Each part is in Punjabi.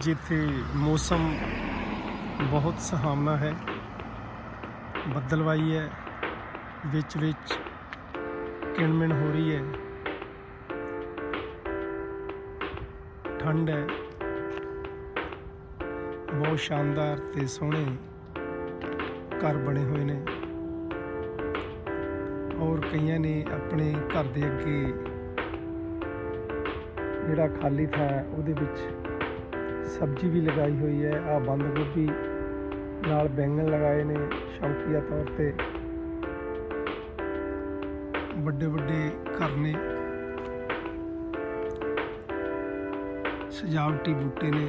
ਜਿੱਥੇ ਮੌਸਮ ਬਹੁਤ ਸੁਹਾਵਣਾ ਹੈ, ਬੱਦਲਵਾਈ ਹੈ, ਵਿੱਚ ਵਿੱਚ ਕਿਣਮਿਣ ਹੋ ਰਹੀ ਹੈ, ਠੰਡ ਹੈ, ਬਹੁਤ ਸ਼ਾਨਦਾਰ ਤੇ ਸੋਹਣੇ ਘਰ ਬਣੇ ਹੋਏ ਨੇ। ਔਰ ਕਈਆਂ ਨੇ ਆਪਣੇ ਘਰ ਦੇ ਅੱਗੇ ਜਿਹੜਾ ਖਾਲੀ ਥਾਂ ਹੈ, ਉਹਦੇ ਵਿੱਚ ਸਬਜ਼ੀ ਵੀ ਲਗਾਈ ਹੋਈ ਹੈ। ਆ ਬੰਦ ਗੋਭੀ ਨਾਲ ਬੈਂਗਣ ਲਗਾਏ ਨੇ ਸ਼ੌਕੀਆ ਤੌਰ ਤੇ। ਵੱਡੇ ਵੱਡੇ ਘਰ ਨੇ। ਸਜਾਵਟੀ ਬੂਟੇ ਨੇ।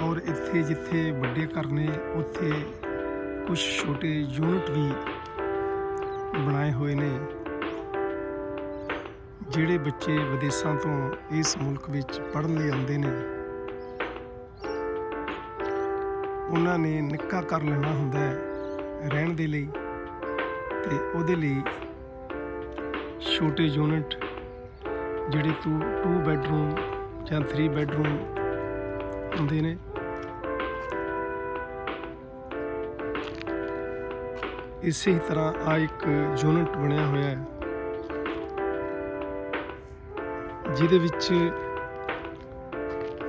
ਔਰ ਇੱਥੇ ਜਿੱਥੇ ਵੱਡੇ ਘਰ ਨੇ, ਉੱਥੇ ਕੁਝ ਛੋਟੇ ਯੂਨਿਟ ਵੀ ਬਣਾਏ ਹੋਏ ਨੇ, ਜਿਹੜੇ ਬੱਚੇ ਵਿਦੇਸ਼ਾਂ ਤੋਂ ਇਸ ਮੁਲਕ ਵਿੱਚ ਪੜ੍ਹਨ ਲਈ ਆਉਂਦੇ ਨੇ। ਉਹਨਾਂ ਨੇ ਨਿੱਕਾ ਕਰ ਲੈਣਾ ਹੁੰਦਾ ਹੈ ਰਹਿਣ ਦੇ ਲਈ ਤੇ ਉਹਦੇ ਲਈ ਛੋਟੇ ਯੂਨਿਟ ਜਿਹੜੇ 2 2 ਬੈਡਰੂਮ ਜਾਂ 3 ਬੈਡਰੂਮ ਹੁੰਦੇ ਨੇ। ਇਸੇ ਤਰ੍ਹਾਂ ਆ ਇੱਕ ਯੂਨਿਟ ਬਣਿਆ ਹੋਇਆ ਹੈ, ਜਿਹਦੇ ਵਿੱਚ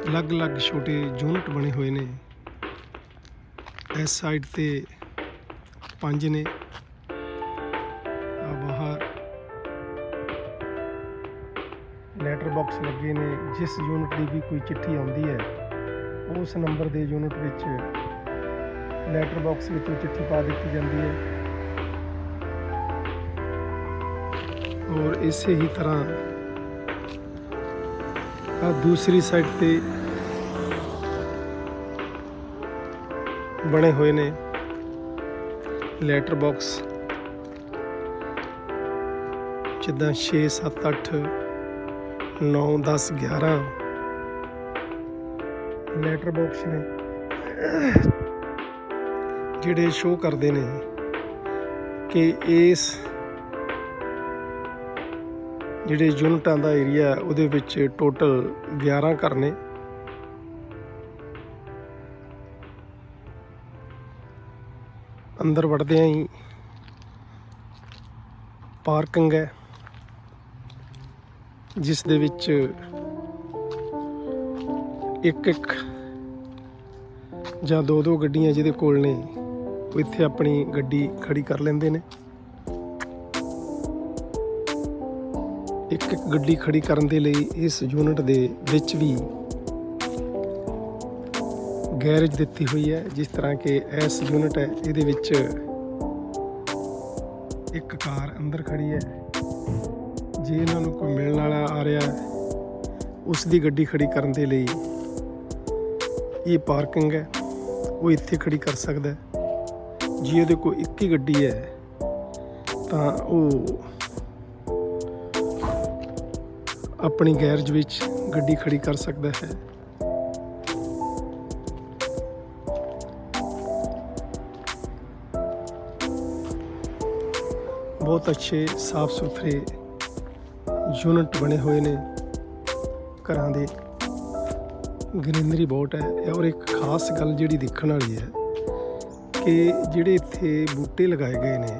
ਅਲੱਗ-ਅਲੱਗ ਛੋਟੇ ਯੂਨਿਟ ਬਣੇ ਹੋਏ ਨੇ। ਇਸ ਸਾਈਡ ਤੇ ਪੰਜ ਨੇ। ਆ ਬਾਹਰ ਲੈਟਰ ਬਾਕਸ ਲੱਗੇ ਨੇ, ਜਿਸ ਯੂਨਿਟ ਦੀ ਵੀ ਕੋਈ ਚਿੱਠੀ ਆਉਂਦੀ ਹੈ, ਉਸ ਨੰਬਰ ਦੇ ਯੂਨਿਟ ਵਿੱਚ ਲੈਟਰ ਬਾਕਸ ਵਿੱਚ ਚਿੱਠੀ ਪਾ ਦਿੱਤੀ ਜਾਂਦੀ ਹੈ। ਔਰ ਇਸੇ ਹੀ ਤਰ੍ਹਾਂ ਆ ਦੂਸਰੀ ਸਾਈਡ ਤੇ ਬਣੇ ਹੋਏ ਨੇ ਲੈਟਰ ਬਾਕਸ ਜਿੱਦਾਂ 6 7 8 9 10 11 ਲੈਟਰ ਬਾਕਸ ਨੇ ਜਿਹੜੇ ਸ਼ੋਅ ਕਰਦੇ ਨੇ ਕਿ ਇਸ ਜਿਹੜੇ ਯੂਨਿਟਾਂ ਦਾ ਏਰੀਆ ਉਹਦੇ ਵਿੱਚ ਟੋਟਲ 11 ਘਰ ਨੇ। ਅੰਦਰ ਵੜਦਿਆਂ ਹੀ ਪਾਰਕਿੰਗ ਹੈ, ਜਿਸ ਦੇ ਵਿੱਚ ਇੱਕ ਇੱਕ ਜਾਂ ਦੋ ਦੋ ਗੱਡੀਆਂ ਜਿਹਦੇ ਕੋਲ ਨੇ, ਉਹ ਇੱਥੇ ਆਪਣੀ ਗੱਡੀ ਖੜੀ ਕਰ ਲੈਂਦੇ ਨੇ। ਇੱਕ ਇੱਕ ਗੱਡੀ ਖੜੀ ਕਰਨ ਦੇ ਲਈ ਇਸ ਯੂਨਿਟ ਦੇ ਵਿੱਚ ਵੀ ਗੈਰੇਜ ਦਿੱਤੀ ਹੋਈ ਹੈ, ਜਿਸ ਤਰ੍ਹਾਂ ਕਿ ਇਸ ਯੂਨਿਟ ਹੈ, ਇਹਦੇ ਵਿੱਚ ਇੱਕ ਕਾਰ ਅੰਦਰ ਖੜੀ ਹੈ। ਜੇ ਇਹਨਾਂ ਨੂੰ ਕੋਈ ਮਿਲਣ ਵਾਲਾ ਆ ਰਿਹਾ ਹੈ, ਉਸ ਦੀ ਗੱਡੀ ਖੜੀ ਕਰਨ ਦੇ ਲਈ ਇਹ ਪਾਰਕਿੰਗ ਹੈ, ਉਹ ਇੱਥੇ ਖੜੀ ਕਰ ਸਕਦਾ ਜੇ ਉਹਦੇ ਕੋਲ ਇੱਕ ਹੀ ਗੱਡੀ ਹੈ, ਤਾਂ ਉਹ ਆਪਣੀ ਗੈਰਜ ਵਿੱਚ ਗੱਡੀ ਖੜੀ ਕਰ ਸਕਦਾ ਹੈ। ਬਹੁਤ ਅੱਛੇ ਸਾਫ਼ ਸੁਥਰੇ ਯੂਨਿਟ ਬਣੇ ਹੋਏ ਨੇ। ਘਰਾਂ ਦੇ ਗ੍ਰੀਨਰੀ ਬਹੁਤ ਹੈ ਔਰ ਇੱਕ ਖਾਸ ਗੱਲ ਜਿਹੜੀ ਦੇਖਣ ਵਾਲੀ ਹੈ ਕਿ ਜਿਹੜੇ ਇੱਥੇ ਬੂਟੇ ਲਗਾਏ ਗਏ ਨੇ,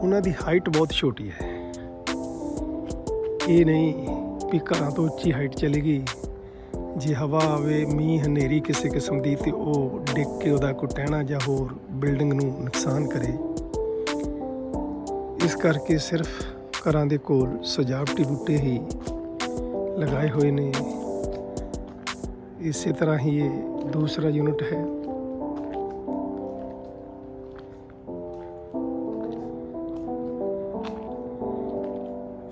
ਉਹਨਾਂ ਦੀ ਹਾਈਟ ਬਹੁਤ ਛੋਟੀ ਹੈ। ਇਹ ਨਹੀਂ ਵੀ ਘਰਾਂ ਤੋਂ ਉੱਚੀ ਹਾਈਟ ਚਲੀ ਗਈ ਜੇ ਹਵਾ ਆਵੇ, ਮੀਂਹ, ਹਨੇਰੀ ਕਿਸੇ ਕਿਸਮ ਦੀ ਤੇ ਉਹ ਡਿੱਗ ਕੇ ਉਹਦਾ ਕੋਈ ਟਹਿਣਾ ਜਾਂ ਹੋਰ ਬਿਲਡਿੰਗ ਨੂੰ ਨੁਕਸਾਨ ਕਰੇ। ਇਸ ਕਰਕੇ ਸਿਰਫ ਘਰਾਂ ਦੇ ਕੋਲ ਸਜਾਵਟੀ ਬੂਟੇ ਹੀ ਲਗਾਏ ਹੋਏ ਨੇ। ਇਸੇ ਤਰ੍ਹਾਂ ਹੀ ਇਹ ਦੂਸਰਾ ਯੂਨਿਟ ਹੈ।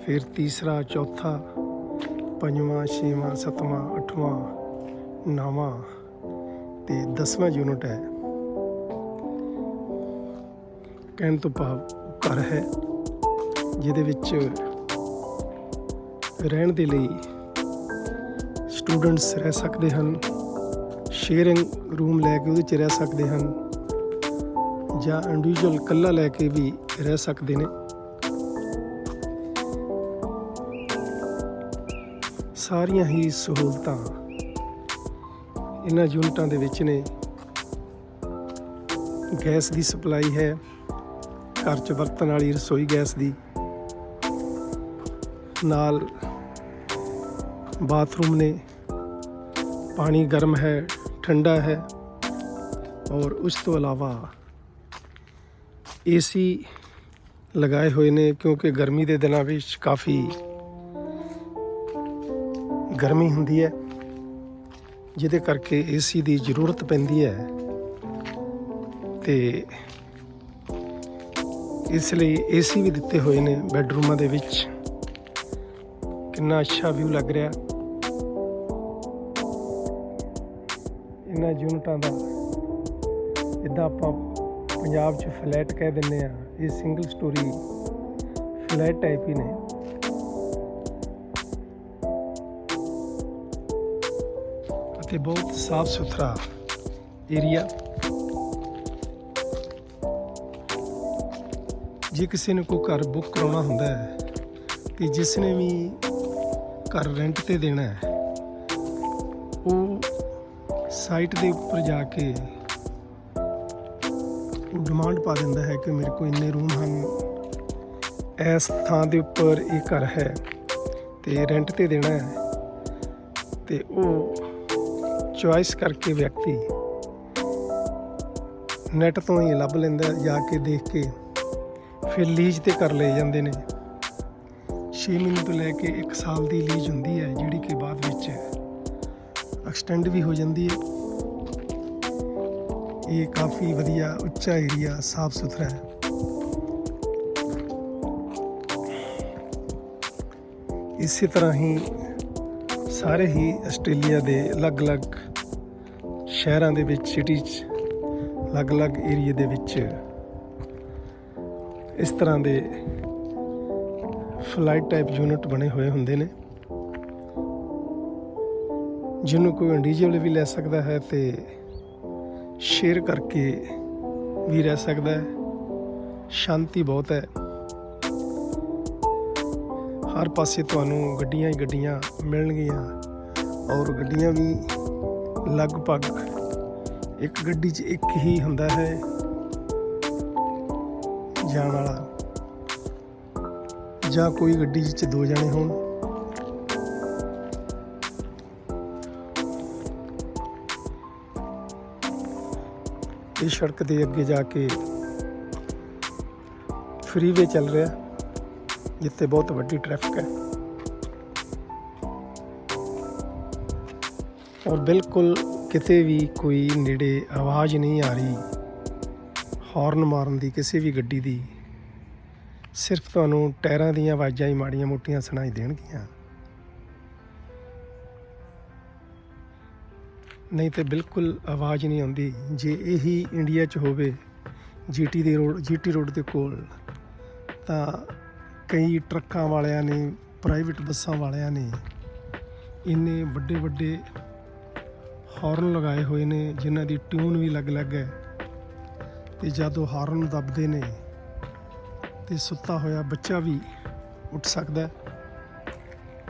ਫਿਰ ਤੀਸਰਾ, ਚੌਥਾ, ਪੰਜਵਾਂ, ਛੇਵਾਂ, ਸੱਤਵਾਂ, ਅੱਠਵਾਂ, ਨੌਵਾਂ ਤੇ 10ਵਾਂ ਯੂਨਿਟ ਹੈ, ਕਹਿਣ ਤੋਂ ਭਾਵ ਘਰ ਹੈ, ਜਿਹਦੇ ਵਿੱਚ ਰਹਿਣ ਦੇ ਲਈ ਸਟੂਡੈਂਟਸ ਰਹਿ ਸਕਦੇ ਹਨ ਸ਼ੇਅਰਿੰਗ ਰੂਮ ਲੈ ਕੇ ਉਹਦੇ 'ਚ ਰਹਿ ਸਕਦੇ ਹਨ ਜਾਂ ਇੰਡੀਵਿਜੂਅਲ ਇਕੱਲਾ ਲੈ ਕੇ ਵੀ ਰਹਿ ਸਕਦੇ ਨੇ। ਸਾਰੀਆਂ ਹੀ ਸਹੂਲਤਾਂ ਇਹਨਾਂ ਯੂਨਿਟਾਂ ਦੇ ਵਿੱਚ ਨੇ। ਗੈਸ ਦੀ ਸਪਲਾਈ ਹੈ, ਘਰ 'ਚ ਵਰਤਣ ਵਾਲੀ ਰਸੋਈ ਗੈਸ ਦੀ, ਨਾਲ ਬਾਥਰੂਮ ਨੇ, ਪਾਣੀ ਗਰਮ ਹੈ, ਠੰਡਾ ਹੈ ਔਰ ਉਸ ਤੋਂ ਇਲਾਵਾ ਏਸੀ ਲਗਾਏ ਹੋਏ ਨੇ ਕਿਉਂਕਿ ਗਰਮੀ ਦੇ ਦਿਨਾਂ ਵਿੱਚ ਕਾਫੀ ਗਰਮੀ ਹੁੰਦੀ ਹੈ, ਜਿਹਦੇ ਕਰਕੇ ਏਸੀ ਦੀ ਜ਼ਰੂਰਤ ਪੈਂਦੀ ਹੈ ਤੇ ਇਸ ਲਈ ਏਸੀ ਵੀ ਦਿੱਤੇ ਹੋਏ ਨੇ ਬੈੱਡਰੂਮਾਂ ਦੇ ਵਿੱਚ। ਕਿੰਨਾ ਅੱਛਾ ਵਿਊ ਲੱਗ ਰਿਹਾ। ਇਹਨਾਂ ਯੂਨਿਟਾਂ ਦਾ ਜਿੱਦਾਂ ਆਪਾਂ ਪੰਜਾਬ 'ਚ ਫਲੈਟ ਕਹਿ ਦਿੰਦੇ ਆ ਇਹ ਸਿੰਗਲ ਸਟੋਰੀ ਫਲੈਟ ਟਾਈਪ ਹੀ ਨੇ। ਅਤੇ ਬਹੁਤ ਸਾਫ਼ ਸੁਥਰਾ ਏਰੀਆ ਜੇ ਕਿਸੇ ਨੇ ਕੋਈ ਘਰ ਬੁੱਕ ਕਰਾਉਣਾ ਹੁੰਦਾ ਹੈ, ਤੇ ਜਿਸ ਨੇ ਵੀ ਘਰ ਰੈਂਟ ਤੇ ਦੇਣਾ ਹੈ, ਉਹ ਸਾਈਟ ਦੇ ਉੱਪਰ ਜਾ ਕੇ ਉਹ ਡਿਮਾਂਡ ਪਾ ਦਿੰਦਾ ਹੈ ਕਿ ਮੇਰੇ ਕੋਲ ਇੰਨੇ ਰੂਮ ਹਨ। ਇਸ ਥਾਂ ਦੇ ਉੱਪਰ ਇਹ ਘਰ ਹੈ, ਤੇ ਰੈਂਟ ਤੇ ਦੇਣਾ ਹੈ, ਤੇ ਉਹ ਚੁਆਇਸ ਕਰਕੇ ਵਿਅਕਤੀ ਨੈਟ ਤੋਂ ਹੀ ਲੱਭ ਲੈਂਦਾ ਜਾ ਕੇ ਦੇਖ ਕੇ ਫਿਰ ਲੀਜ਼ ਤੇ ਕਰ ਲਏ ਜਾਂਦੇ ਨੇ। 6 ਮਹੀਨੇ ਤੋਂ ਲੈ ਕੇ 1 ਸਾਲ ਦੀ ਲੀਜ਼ ਹੁੰਦੀ ਹੈ, ਜਿਹੜੀ ਕਿ ਬਾਅਦ ਵਿੱਚ ਐਕਸਟੈਂਡ ਵੀ ਹੋ ਜਾਂਦੀ ਹੈ। ਇਹ ਕਾਫੀ ਵਧੀਆ ਉੱਚਾ ਏਰੀਆ, ਸਾਫ਼ ਸੁਥਰਾ ਹੈ। ਇਸੇ ਤਰ੍ਹਾਂ ਹੀ ਸਾਰੇ ਹੀ ਆਸਟ੍ਰੇਲੀਆ ਦੇ ਅਲੱਗ-ਅਲੱਗ ਸ਼ਹਿਰਾਂ ਦੇ ਵਿੱਚ ਸਿਟੀ 'ਚ, ਅਲੱਗ-ਅਲੱਗ ਏਰੀਏ ਦੇ ਵਿੱਚ ਇਸ ਤਰ੍ਹਾਂ ਦੇ ਫਲਾਈਟ ਟਾਈਪ ਯੂਨਿਟ ਬਣੇ ਹੋਏ ਹੁੰਦੇ ਨੇ। ਜਿਹਨੂੰ ਕੋਈ ਇੰਡੀਵਿਜੂਅਲ ਵੀ ਲੈ ਸਕਦਾ ਹੈ ਤੇ ਸ਼ੇਅਰ ਕਰਕੇ ਵੀ ਰਹਿ ਸਕਦਾ ਹੈ। ਸ਼ਾਂਤੀ ਬਹੁਤ ਹੈ। ਹਰ ਪਾਸੇ ਤੁਹਾਨੂੰ ਗੱਡੀਆਂ ਹੀ ਗੱਡੀਆਂ ਮਿਲਣਗੀਆਂ ਔਰ ਗੱਡੀਆਂ ਵੀ ਲਗਭਗ ਇੱਕ ਗੱਡੀ 'ਚ ਇੱਕ ਹੀ ਹੁੰਦਾ ਹੈ ਜਾਣ ਵਾਲਾ। ਜਾਂ ਕੋਈ ਗੱਡੀ 'ਚ ਦੋ ਜਣੇ ਹੋਣ। ਇਹ ਸੜਕ ਦੇ ਅੱਗੇ ਜਾ ਕੇ ਫਰੀਵੇ ਚੱਲ ਰਿਹਾ। ਜਿੱਥੇ ਬਹੁਤ ਵੱਡੀ ਟ੍ਰੈਫਿਕ ਹੈ। ਔਰ ਬਿਲਕੁਲ ਕਿਤੇ ਵੀ ਕੋਈ ਨੇੜੇ ਆਵਾਜ਼ ਨਹੀਂ ਆ ਰਹੀ। ਹਾਰਨ ਮਾਰਨ ਦੀ, ਕਿਸੇ ਵੀ ਗੱਡੀ ਦੀ। ਸਿਰਫ ਤੁਹਾਨੂੰ ਟਾਇਰਾਂ ਦੀਆਂ ਆਵਾਜ਼ਾਂ ਹੀ ਮਾੜੀਆਂ ਮੋਟੀਆਂ ਸੁਣਾਈ ਦੇਣਗੀਆਂ। ਨਹੀਂ ਤੇ ਬਿਲਕੁਲ ਆਵਾਜ਼ ਨਹੀਂ ਆਉਂਦੀ। ਜੇ ਇਹੀ ਇੰਡੀਆ 'ਚ ਹੋਵੇ, ਜੀਟੀ ਦੇ ਰੋਡ, ਜੀਟੀ ਰੋਡ ਦੇ ਕੋਲ, ਤਾਂ ਕਈ ਟਰੱਕਾਂ ਵਾਲਿਆਂ ਨੇ, ਪ੍ਰਾਈਵੇਟ ਬੱਸਾਂ ਵਾਲਿਆਂ ਨੇ ਇੰਨੇ ਵੱਡੇ ਵੱਡੇ ਹਾਰਨ ਲਗਾਏ ਹੋਏ ਨੇ, ਜਿਨ੍ਹਾਂ ਦੀ ਟਿਊਨ ਵੀ ਅਲੱਗ-ਅਲੱਗ ਹੈ। ਤੇ ਜਦੋਂ ਹਾਰਨ ਦੱਬਦੇ ਨੇ ਤੇ ਸੁੱਤਾ ਹੋਇਆ ਬੱਚਾ ਵੀ ਉੱਠ ਸਕਦਾ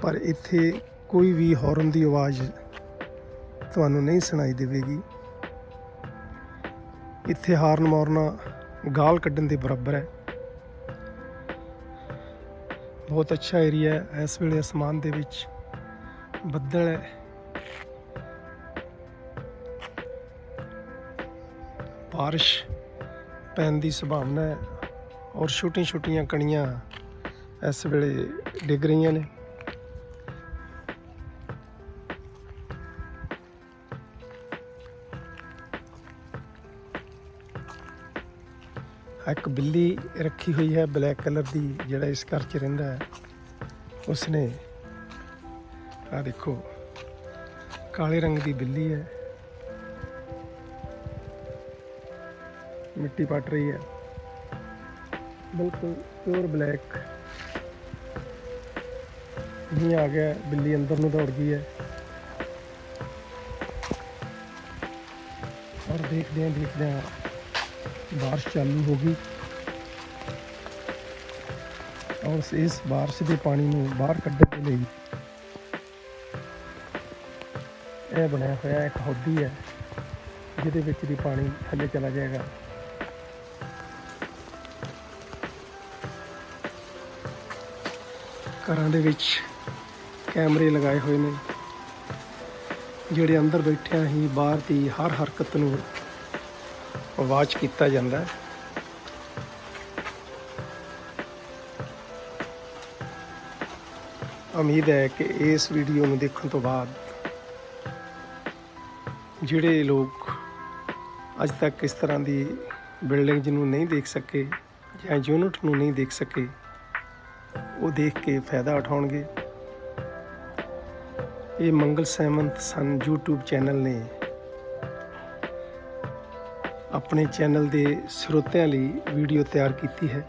ਪਰ ਇੱਥੇ ਕੋਈ ਵੀ ਹਾਰਨ ਦੀ ਆਵਾਜ਼ ਤੁਹਾਨੂੰ ਨਹੀਂ ਸੁਣਾਈ ਦੇਵੇਗੀ। ਇੱਥੇ ਹਾਰਨ ਮਾਰਨਾ ਗਾਲ ਕੱਢਣ ਦੇ ਬਰਾਬਰ ਹੈ। ਬਹੁਤ ਅੱਛਾ ਏਰੀਆ ਹੈ। ਇਸ ਵੇਲੇ ਅਸਮਾਨ ਦੇ ਵਿੱਚ ਬੱਦਲ ਹੈ। ਬਾਰਿਸ਼ ਪੈਣ ਦੀ ਸੰਭਾਵਨਾ ਹੈ ਔਰ ਛੋਟੀਆਂ ਛੋਟੀਆਂ ਕਣੀਆਂ ਇਸ ਵੇਲੇ ਡਿੱਗ ਰਹੀਆਂ ਨੇ। ਇੱਕ ਬਿੱਲੀ ਰੱਖੀ ਹੋਈ ਹੈ, ਬਲੈਕ ਕਲਰ ਦੀ, ਜਿਹੜਾ ਇਸ ਘਰ 'ਚ ਰਹਿੰਦਾ ਹੈ। ਉਸਨੇ ਆ ਦੇਖੋ, ਕਾਲੇ ਰੰਗ ਦੀ ਬਿੱਲੀ ਹੈ। ਮਿੱਟੀ ਪੱਟ ਰਹੀ ਹੈ। ਬਿਲਕੁਲ ਪਿਓਰ ਬਲੈਕ ਮੀਂਹ ਆ ਗਿਆ, ਬਿੱਲੀ ਅੰਦਰ ਨੂੰ ਦੌੜ ਗਈ ਹੈ। ਔਰ ਦੇਖਦੇ ਹਾਂ ਦੇਖਦੇ ਹਾਂ। ਬਾਰਿਸ਼ ਚਾਲੂ ਹੋ ਗਈ। ਔਰ ਇਸ ਬਾਰਿਸ਼ ਦੇ ਪਾਣੀ ਨੂੰ ਬਾਹਰ ਕੱਢਣ ਦੇ ਲਈ ਇਹ ਬਣਿਆ ਹੋਇਆ ਇੱਕ ਹੌਦੀ ਹੈ, ਜਿਹਦੇ ਵਿੱਚ ਦੀ ਪਾਣੀ ਥੱਲੇ ਚਲਾ ਜਾਏਗਾ। ਘਰਾਂ ਦੇ ਵਿੱਚ ਕੈਮਰੇ ਲਗਾਏ ਹੋਏ ਨੇ, ਜਿਹੜੇ ਅੰਦਰ ਬੈਠਿਆਂ ਹੀ ਬਾਹਰ ਦੀ ਹਰ ਹਰਕਤ ਨੂੰ ਵਾਚ ਕੀਤਾ ਜਾਂਦਾ ਹੈ। ਉਮੀਦ ਹੈ ਕਿ ਇਸ ਵੀਡੀਓ ਨੂੰ ਦੇਖਣ ਤੋਂ ਬਾਅਦ ਜਿਹੜੇ ਲੋਕ ਅੱਜ ਤੱਕ ਇਸ ਤਰ੍ਹਾਂ ਦੀ ਬਿਲਡਿੰਗ ਨੂੰ ਨਹੀਂ ਦੇਖ ਸਕੇ ਜਾਂ ਯੂਨਿਟ ਨੂੰ ਨਹੀਂ ਦੇਖ ਸਕੇ, ਉਹ ਦੇਖ ਕੇ ਫਾਇਦਾ ਉਠਾਉਣਗੇ। ਇਹ ਮੰਗਲ ਸੈਮੰਤ ਸਨ YouTube ਚੈਨਲ ਨੇ ਆਪਣੇ ਚੈਨਲ ਦੇ ਸਰੋਤਿਆਂ ਲਈ ਵੀਡੀਓ ਤਿਆਰ ਕੀਤੀ ਹੈ।